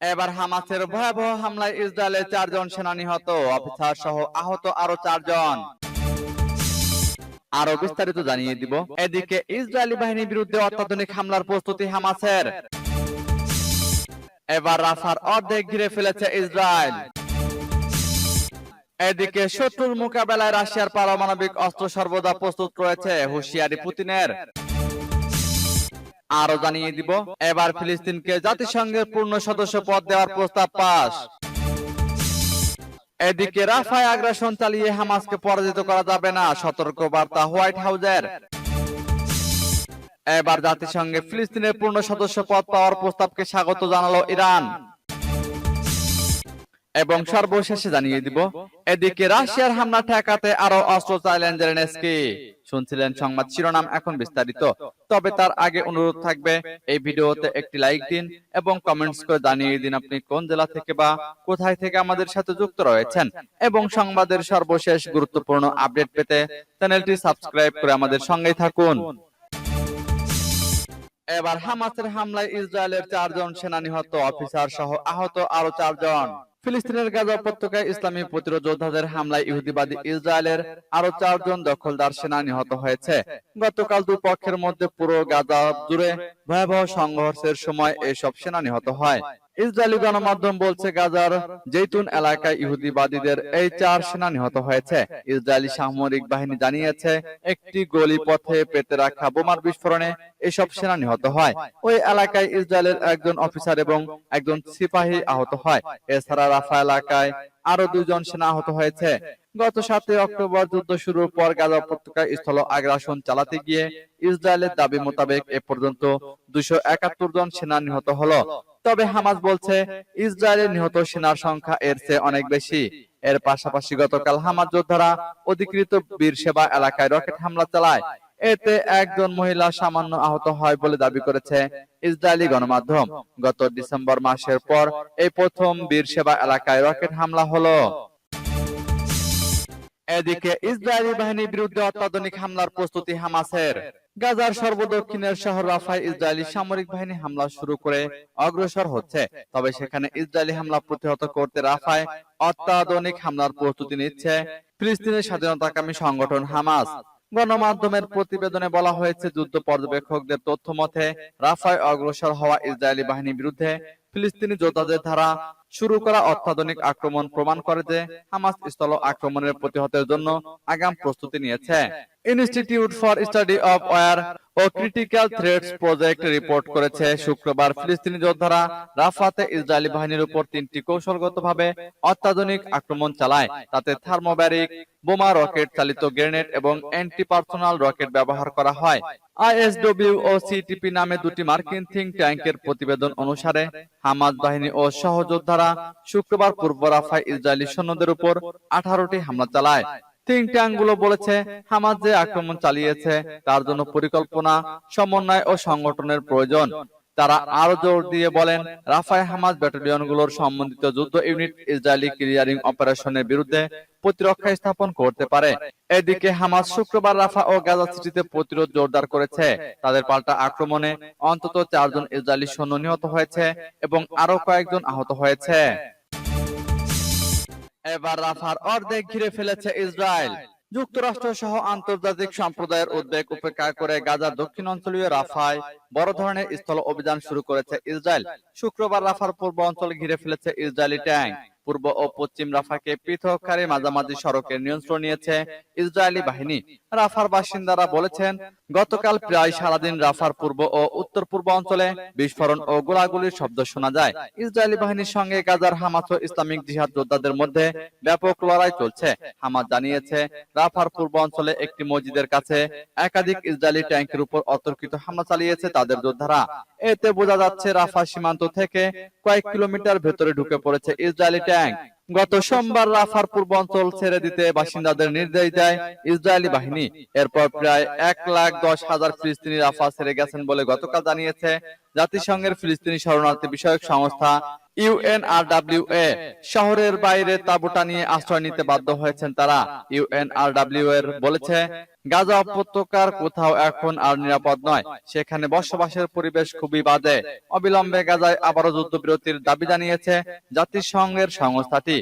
এবার হামাসের ভয়াবহ হামলায় ইসরায়েলের চারজন সেনা নিহত, অফিসার সহ আহত আরও চারজন। আরও বিস্তারিত জানিয়ে দিব। এদিকে ইসরায়েলি বাহিনীর বিরুদ্ধে অত্যাধুনিক হামলার প্রস্তুতি হামাসের। এবার রাফার অর্ধেক ঘিরে ফেলেছে ইসরায়েল। এদিকে শত্রুর মোকাবেলায় রাশিয়ার পারমাণবিক অস্ত্র সর্বদা প্রস্তুত রয়েছে হুঁশিয়ারি পুতিনের। আরও জানিয়ে দিব, এবার ফিলিস্তিনকে জাতিসংঘের পূর্ণ সদস্য পদ দেওয়ার প্রস্তাব পাস। এদিকে রাফায় আগ্রাসন চালিয়ে হামাসকে পরাজিত করা যাবে না সতর্ক বার্তা হোয়াইট হাউসের। এবার জাতিসংঘে ফিলিস্তিনের পূর্ণ সদস্য পদ পাওয়ার প্রস্তাবকে স্বাগত জানালো ইরান। এবং সর্বশেষে জানিয়ে দিব, এদিকে রাশিয়ার হামলা ঠেকাতে আরও অস্ত্র চাইলেন জেলেনস্কি। শুনছিলেন সংবাদ শিরোনাম এখন বিস্তারিত। তবে তার আগে অনুরোধ থাকবে এই ভিডিওতে একটি লাইক দিন এবং কমেন্টস করে জানিয়ে দিন আপনি কোন জেলা থেকে বা কোথায় থেকে আমাদের সাথে যুক্ত রয়েছেন। এবং সংবাদের সর্বশেষ গুরুত্বপূর্ণ আপডেট পেতে চ্যানেলটি সাবস্ক্রাইব করে আমাদের সঙ্গেই থাকুন। এবার হামাসের হামলায় ইসরায়েলের চারজন সেনা নিহত অফিসার সহ আহত আরও চারজন। ফিলিস্তিনের গাজা উপত্যকায় ইসলামী প্রতিরোধ যোদ্ধাদের হামলায় ইহুদিবাদী ইসরায়েলের আরও চারজন দখলদার সেনা নিহত হয়েছে। গতকাল দুই পক্ষের মধ্যে পুরো গাজা জুড়ে ভয়াবহ সংঘর্ষের সময় এসব সেনা নিহত হয়। ইসরায়েলি গণমাধ্যম বলছে গাজার জৈতুন এলাকায় ইহুদিবাদীদের এই চার সেনা নিহত হয়েছে। ইসরায়েলি সামরিক বাহিনী জানিয়েছে, একটি গলি পথে পেতে রাখা বোমার বিস্ফোরণে এসব সেনা নিহত হয়। ওই এলাকায় ইসরায়েলের একজন অফিসার এবং একজন সিপাহী আহত হয়। এছাড়া রাফা এলাকায় আরও দুজন সেনা আহত হয়েছে। গত সাতই অক্টোবর যুদ্ধ শুরুর পর গাজা উপত্যকায় স্থল আগ্রাসন চালাতে গিয়ে ইসরায়েলের দাবি মোতাবেক এ পর্যন্ত দুশো জন সেনা নিহত হলো। তবে হামাস বলছে, ইসরায়েলের নিহত সেনার সংখ্যা এর চেয়ে অনেক বেশি। এর পাশাপাশি গতকাল হামাস যোদ্ধারা অধিকৃত বীর সেবা এলাকায় রকেট হামলা চালায়। এতে একজন মহিলা সামান্য আহত হয় বলে দাবি করেছে ইসরায়েলি গণমাধ্যম। গত ডিসেম্বর মাসের পর এই প্রথম বীর সেবা এলাকায় রকেট হামলা হলো। এদিকে ইসরায়েলি বাহিনীর বিরুদ্ধে অত্যাধুনিক হামলার প্রস্তুতি হামাসের। গাজার সর্বদক্ষিণের শহর রাফায় ইসরায়েলি সামরিক বাহিনী হামলা শুরু করে, অগ্রসর হচ্ছে। তবে সেখানে ইসরায়েলি হামলা প্রতিহত করতে রাফায় অত্যাধুনিক হামলার প্রস্তুতি নিচ্ছে ফিলিস্তিনের স্বাধীনতাকামী সংগঠন হামাস। গণমাধ্যমের প্রতিবেদনে বলা হয়েছে, যুদ্ধ পর্যবেক্ষকদের তথ্য মতে রাফায় অগ্রসর হওয়া ইসরায়েলি বাহিনীর বিরুদ্ধে ফিলিস্তিনি যোদ্ধাদের দ্বারা শুরু করা অত্যাধুনিক আক্রমণ প্রমাণ করে যে হামাস স্থল আক্রমণের প্রতিহতের জন্য আগাম প্রস্তুতি নিয়েছে। Institute for study of war O critical threats project report করেছে শুক্রবার ফিলিস্তিনি যোদ্ধারা রাফাতে ইসরায়েলি বাহিনীর উপর তিনটি কৌশলগতভাবে অত্যাধুনিক আক্রমণ চালায়। তাতে থার্মোব্যারিক বোমা রকেট চালিত গ্রেনেড এবং অ্যান্টি পার্সোনাল রকেট ব্যবহার করা হয়। আইএসডব্লিউ ও সিটিপি নামে দুটি মার্কিন থিঙ্ক ট্যাঙ্কের প্রতিবেদন অনুসারে হামাজ বাহিনী ও সহযোদ্ধারা শুক্রবার পূর্ব রাফায় ইসরায়েলি সৈন্যদের উপর আঠারোটি হামলা চালায়। থিঙ্ক ট্যাঙ্কগুলো বলেছে হামাজ যে আক্রমণ চালিয়েছে। তার জন্য পরিকল্পনা, সমন্বয় ও সংগঠনের প্রয়োজন। তারা আরও জোর দিয়ে বলেন, রাফায় হামাজ ব্যাটালিয়নগুলোর সম্বন্ধিত যুদ্ধ ইউনিট ইসরায়েলি ক্লিয়ারিং অপারেশনের বিরুদ্ধে প্রতিরক্ষা স্থাপন করতে পারে। এদিকে হামাজ শুক্রবার রাফা ও গাজা সিটিতে প্রতিরোধ জোরদার করেছে। তাদের পাল্টা আক্রমণে অন্তত চারজন ইসরায়েলি সৈন্য নিহত হয়েছে এবং আরও কয়েকজন আহত হয়েছে। এবার রাফার অর্ধেক ঘিরে ফেলেছে ইসরায়েল। যুক্তরাষ্ট্র সহ আন্তর্জাতিক সম্প্রদায়ের উদ্বেগ উপেক্ষা করে গাজা দক্ষিণ অঞ্চলীয় রাফায় বড় ধরনের স্থল অভিযান শুরু করেছে ইসরায়েল। শুক্রবার রাফার পূর্ব অঞ্চল ঘিরে ফেলেছে ইসরায়েলি ট্যাঙ্ক পূর্ব ও পশ্চিম রাফাকে পৃথককারী মাঝামাঝি সড়কের নিয়ন্ত্রণ নিয়েছে ইসরায়েলি বাহিনী। রাফার বাসিন্দারা বলেছেন, গতকাল প্রায় সারাদিন রাফার পূর্ব ও উত্তর পূর্ব অঞ্চলে বিস্ফোরণ ও গোলাগুলির শব্দ শোনা যায়। ইসরায়েলি বাহিনীর সঙ্গে গাজার হামাস ও ইসলামিক জিহাদ যোদ্ধাদের মধ্যে ব্যাপক লড়াই চলছে। হামাস জানিয়েছে, রাফার পূর্ব অঞ্চলে একটি মসজিদের কাছে একাধিক ইসরায়েলি ট্যাঙ্কের উপর অতর্কিত হামলা চালিয়েছে তাদের যোদ্ধারা। এতে বোঝা যাচ্ছে রাফা সীমান্ত থেকে কয়েক কিলোমিটার ভেতরে ঢুকে পড়েছে ইসরায়েলি ট্যাঙ্ক গত সোমবার রাফার পূর্ব অঞ্চল ছেড়ে দিতে বাসিন্দাদের নির্দেশ দেয় ইসরায়েলি বাহিনী। এরপর প্রায় এক লাখ দশ হাজার ফিলিস্তিনি রাফা ছেড়ে গেছেন বলে গতকাল জানিয়েছে জাতিসংঘের ফিলিস্তিনি শরণার্থী বিষয়ক সংস্থা ইউএনআরডব্লিউ এ। শহরের বাইরে তাঁবুটা নিয়ে আশ্রয় নিতে বাধ্য হয়েছেন তারা। ইউএনআরডব্লিউ এর বলেছে, গাজা উপত্যকার কোথাও এখন আর নিরাপদ নয়। সেখানে বসবাসের পরিবেশ খুবই বাজে। অবিলম্বে গাজায় আবারও যুদ্ধবিরতির দাবি জানিয়েছে জাতিসংঘের সংস্থাটি।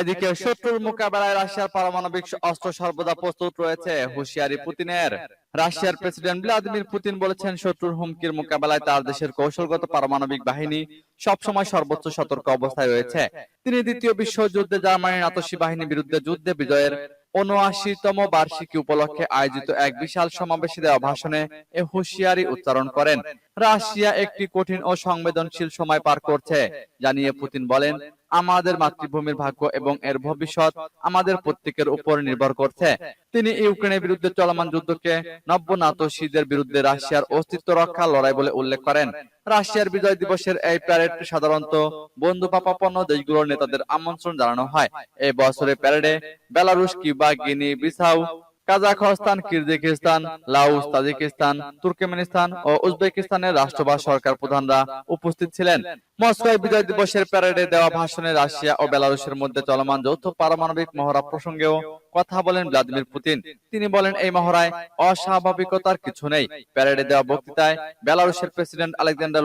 এদিকে শত্রুর মোকাবেলায় রাশিয়ার পারমাণবিক অস্ত্র সর্বদা প্রস্তুত রয়েছে, হুঁশিয়ারি পুতিনের। রাশিয়ার প্রেসিডেন্ট ভ্লাদিমির পুতিন বলেছেন শত্রুর হুমকির মোকাবেলায় তার দেশের কৌশলগত পারমাণবিক বাহিনী সবসময় সর্বোচ্চ সতর্ক অবস্থায় রয়েছে। তিনি দ্বিতীয় বিশ্বযুদ্ধে জার্মানির আতসী বাহিনীর বিরুদ্ধে যুদ্ধে বিজয়ের উনআশিতম বার্ষিকী উপলক্ষে আয়োজিত এক বিশাল সমাবেশে দেওয়া ভাষণে এ হুঁশিয়ারি উচ্চারণ করেন। রাশিয়া একটি কঠিন ও সংবেদনশীল সময় পার করছে জানিয়ে পুতিন বলেন আমাদের মাতৃভূমির ভাগ্য এবং এর ভবিষ্যৎ আমাদের প্রত্যেকের উপর নির্ভর করছে। তিনি ইউক্রেনের বিরুদ্ধে চলমান যুদ্ধকে নব্য নাতসীদের বিরুদ্ধে রাশিয়ার অস্তিত্ব রক্ষা লড়াই বলে উল্লেখ করেন। রাশিয়ার বিজয় দিবসের এই প্যারেড সাধারণত বন্ধু পাপাপন্ন দেশগুলোর নেতাদের আমন্ত্রণ জানানো হয়। এই বছরের প্যারেডে বেলারুশ কিবা Guinea Bissau Kazakhstan Kyrgyzstan Laos Tajikistan Turkmenistan ও উজবেকিস্তানের রাষ্ট্র বা সরকার প্রধানরা উপস্থিত ছিলেন। মস্কোয় বিজয় দিবসের প্যারেডে দেওয়া ভাষণে রাশিয়া ও বেলারুশের মধ্যে চলমান যৌথ পারমাণবিক মহড়া প্রসঙ্গেও কথা বলেন ভ্লাদিমির পুতিন। তিনি বলেন, এই মহড়ায় অস্বাভাবিকতার কিছু নেই। প্যারেডে দেওয়া বক্তৃতায় বেলারুশের প্রেসিডেন্ট আলেকজান্ডার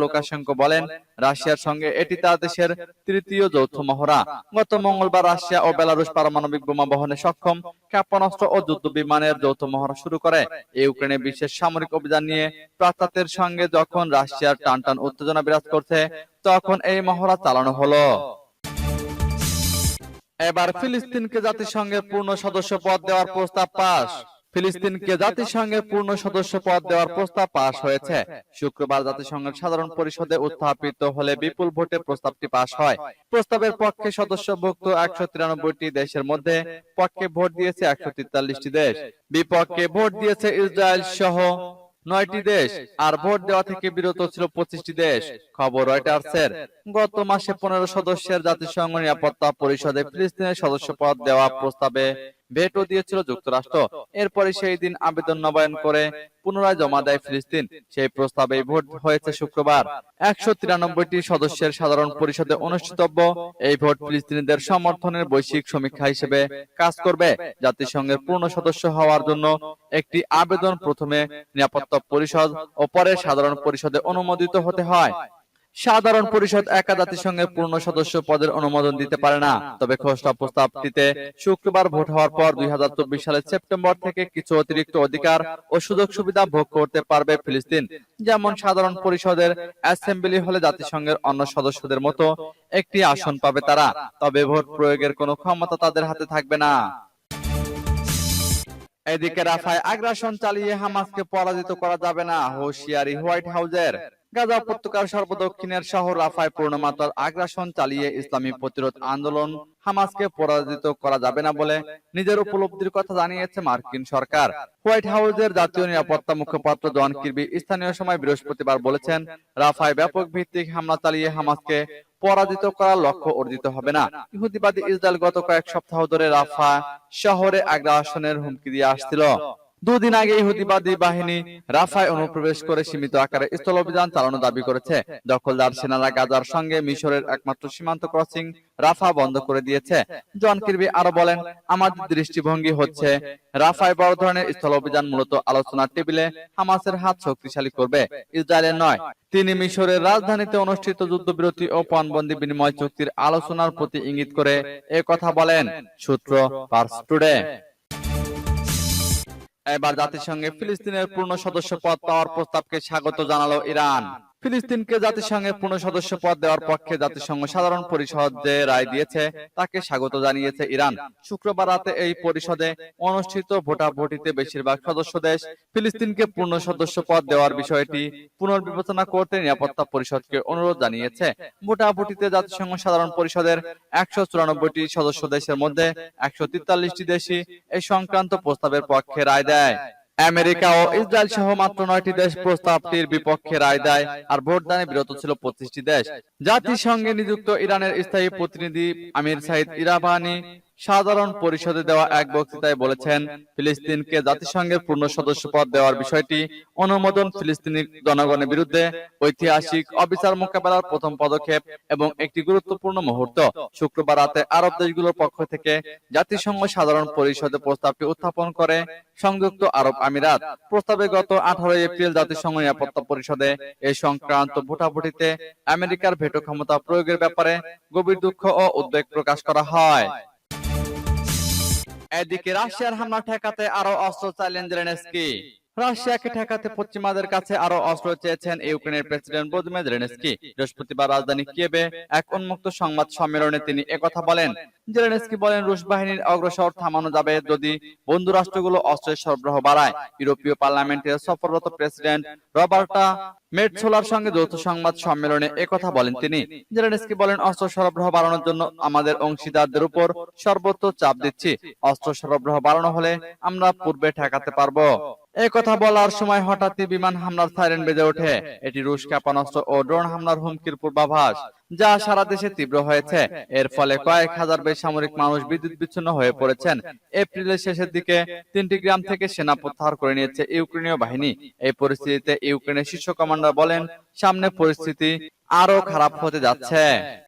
বলেন, রাশিয়ার সঙ্গে এটি তার দেশের তৃতীয় যৌথ মহড়া। গত মঙ্গলবার রাশিয়া ও বেলারুশ পারমাণবিক বোমা বহনে সক্ষম ক্ষেপণাস্ত্র ও যুদ্ধ বিমানের যৌথ মহড়া শুরু করে। ইউক্রেনে বিশেষ সামরিক অভিযান নিয়ে প্রাতাতের সঙ্গে যখন রাশিয়ার টানটান উত্তেজনা বিরাজ করছে তখন এই মহড়া চালানো হলো। এবার ফিলিস্তিনকে জাতিসংঘের পূর্ণ সদস্য পদ দেওয়ার প্রস্তাব পাশ ফিলিস্তিনকে জাতিসংঘের পূর্ণ সদস্য পদ দেওয়ার প্রস্তাব পাশ হয়েছে। শুক্রবার জাতিসংঘের সাধারণ পরিষদে উত্থাপিত হলে বিপুল ভোটে প্রস্তাবটি পাশ হয়। প্রস্তাবের পক্ষে সদস্যভুক্ত একশো তিরানব্বইটি দেশের মধ্যে পক্ষে ভোট দিয়েছে একশো তেতাল্লিশটি দেশ। বিপক্ষে ভোট দিয়েছে ইসরায়েল সহ নয়টি দেশ আর ভোট দেওয়া থেকে বিরত ছিল পঁচিশটি দেশ। খবর রয়টার্সের। গত মাসে পনেরো সদস্যের জাতিসংঘ নিরাপত্তা পরিষদে ফিলিস্তিনের সদস্য পদ দেওয়া প্রস্তাবে ভেটো দিয়েছিল যুক্তরাষ্ট্র। এরপরে সেই দিন আবেদন নবায়ন করে পুনরায় জমা দেয় ফিলিস্তিন। সেই প্রস্তাবে ভোট হয়েছে শুক্রবার। একশো তিরানব্বইটি সদস্যের সাধারণ পরিষদে অনুষ্ঠিতব্য এই ভোট ফিলিস্তিনিদের সমর্থনের বৈশ্বিক সমীক্ষা হিসেবে কাজ করবে। জাতিসংঘের পূর্ণ সদস্য হওয়ার জন্য একটি আবেদন প্রথমে নিরাপত্তা পরিষদ ও পরে সাধারণ পরিষদে অনুমোদিত হতে হয়। সাধারণ পরিষদ একা জাতিসংঘের পূর্ণ সদস্য পদের অনুমোদন দিতে পারে না। তবে খসড়া প্রস্তাবটিতে শুক্রবার ভোট হওয়ার পর দুই সালের সেপ্টেম্বর থেকে কিছু অতিরিক্ত অধিকার ও সুযোগ সুবিধা ভোগ করতে পারবে ফিলিস্তিন। যেমন সাধারণ পরিষদের অ্যাসেম্বলি হলে জাতিসংঘের অন্য সদস্যদের মতো একটি আসন পাবে তারা। তবে ভোট প্রয়োগের কোনো ক্ষমতা তাদের হাতে থাকবে না। এদিকে রাফায় আগ্রাসন চালিয়ে হামাসকে পরাজিত করা যাবে না। হুঁশিয়ারি হোয়াইট হাউজের গাজা উপত্যকার সর্বদক্ষিণের শহর রাফায় পূর্ণমাত্রার আগ্রাসন চালিয়ে ইসলামী প্রতিরোধ আন্দোলন হামাসকে পরাজিত করা যাবে না বলে নিজের উপলব্ধির কথা জানিয়েছে মার্কিন সরকার। হোয়াইট হাউসের জাতীয় নিরাপত্তা মুখপাত্র জন কিরবি স্থানীয় সময় বৃহস্পতিবার বলেছেন, রাফায় ব্যাপক ভিত্তিক হামলা চালিয়ে হামাসকে পরাজিত করার লক্ষ্য অর্জিত হবে না। ইহুদিবাদী ইসরায়েল গত কয়েক সপ্তাহ ধরে রাফা শহরে আগ্রাসনের হুমকি দিয়ে আসছিল। দুদিন আগে ইহুদিবাদী বাহিনী রাফায় অনুপ্রবেশ করে সীমিত আকারে স্থল অভিযান চালানো দাবি করেছে। দখলদার সেনারা গাজার সঙ্গে মিশরের একমাত্র সীমান্ত ক্রসিং রাফা বন্ধ করে দিয়েছে। জন কিরবি আরও বলেন আমাদের দৃষ্টিভঙ্গি হচ্ছে, রাফায় বড় ধরনের স্থল অভিযান মূলত আলোচনার টেবিলে হামাসের হাত শক্তিশালী করবে। ইসরায়েলের নয়, তিনি মিশরের রাজধানীতে অনুষ্ঠিত যুদ্ধবিরতি ও পণবন্দি বিনিময় চুক্তির আলোচনার প্রতি ইঙ্গিত করে এ কথা বলেন। সূত্র পার্স টুডে। এবার জাতিসংঘে ফিলিস্তিনের পূর্ণ সদস্য পদ পাওয়ার প্রস্তাবকে স্বাগত জানালো ইরান। ফিলিস্তিনকে জাতিসংঘের পূর্ণ সদস্য পদ দেওয়ার পক্ষে জাতিসংঘ সাধারণ পরিষদ রায় দিয়েছে, তাকে স্বাগত জানিয়েছে ইরান। শুক্রবার রাতে এই পরিষদে অনুষ্ঠিত ভোটাভুটিতে বেশিরভাগ সদস্য দেশ ফিলিস্তিনকে পূর্ণ সদস্য পদ দেওয়ার বিষয়টি পুনর্বিবেচনা করতে নিরাপত্তা পরিষদকে অনুরোধ জানিয়েছে। ভোটাভুটিতে জাতিসংঘ সাধারণ পরিষদের একশো চুরানব্বইটি সদস্য দেশের মধ্যে একশো তেতাল্লিশটি দেশই এই সংক্রান্ত প্রস্তাবের পক্ষে রায় দেয়। আমেরিকা ও ইসরায়েল সহ মাত্র নয়টি দেশ প্রস্তাবটির বিপক্ষে রায় দেয় আর ভোটদানে বিরত ছিল পঁচিশটি দেশ। জাতিসংঘে নিযুক্ত ইরানের স্থায়ী প্রতিনিধি আমির সাইদ ইরাবানি সাধারণ পরিষদে দেওয়া এক বক্তৃতায় বলেছেন ফিলিস্তিনকে জাতিসংঘের পূর্ণ সদস্যপদ দেওয়ার বিষয়টি অনুমোদন ফিলিস্তিনি জনগণের বিরুদ্ধে ঐতিহাসিক অবিচার মোকাবেলার প্রথম পদক্ষেপ এবং একটি গুরুত্বপূর্ণ মুহূর্ত। শুক্রবার রাতে আরব দেশগুলোর পক্ষ থেকে জাতিসংঘ সাধারণ পরিষদে প্রস্তাবটি উত্থাপন করে সংযুক্ত আরব আমিরাত। প্রস্তাবে গত আঠারোই এপ্রিল জাতিসংঘ নিরাপত্তা পরিষদে এ সংক্রান্ত ভোটাভুটিতে আমেরিকার ভেটো ক্ষমতা প্রয়োগের ব্যাপারে গভীর দুঃখ ও উদ্বেগ প্রকাশ করা হয় এদিকে রাশিয়ার হামলা ঠেকাতে আরও অস্ত্র চাইলেন জেলেনস্কি রাশিয়াকে ঠেকাতে পশ্চিমাদের কাছে আরও অস্ত্র চেয়েছেন ইউক্রেনের প্রেসিডেন্ট ভলোদিমির জেলেনস্কি বৃহস্পতিবার রাজধানী কিয়েভে এক উন্মুক্ত সংবাদ সম্মেলনে তিনি একথা বলেন। জেলেনস্কি বলেন রুশ বাহিনীর অগ্রসর থামানো যাবে যদি বন্ধু রাষ্ট্রগুলো অস্ত্রের সরবরাহ বাড়ায়। ইউরোপীয় পার্লামেন্টের সফররত প্রেসিডেন্ট রবার্টা মেটসোলার সঙ্গে যৌথ সংবাদ সম্মেলনে একথা বলেন তিনি। জেলেনস্কি বলেন, অস্ত্র সরবরাহ বাড়ানোর জন্য আমাদের অংশীদারদের উপর সর্বোচ্চ চাপ দিচ্ছি। অস্ত্র সরবরাহ বাড়ানো হলে আমরা পূর্বে ঠেকাতে পারব। এই কথা বলার সময় হঠাৎই বিমান হামলার সাইরেন বেজে ওঠে। এটি রুশ ক্ষেপণাস্ত্র ও ড্রোন হামলার হুমকির পূর্বাভাস। যা সারা দেশে তীব্র হয়েছে। এর ফলে কয়েক হাজার বেসামরিক মানুষ বিদ্যুৎ বিচ্ছিন্ন হয়ে পড়েছেন। এপ্রিলের শেষের দিকে তিনটি গ্রাম থেকে সেনা প্রত্যাহার করে নিয়েছে ইউক্রেনীয় বাহিনী। এই পরিস্থিতিতে ইউক্রেনের শীর্ষ কমান্ডার বলেন, সামনে পরিস্থিতি আরও খারাপ হতে যাচ্ছে।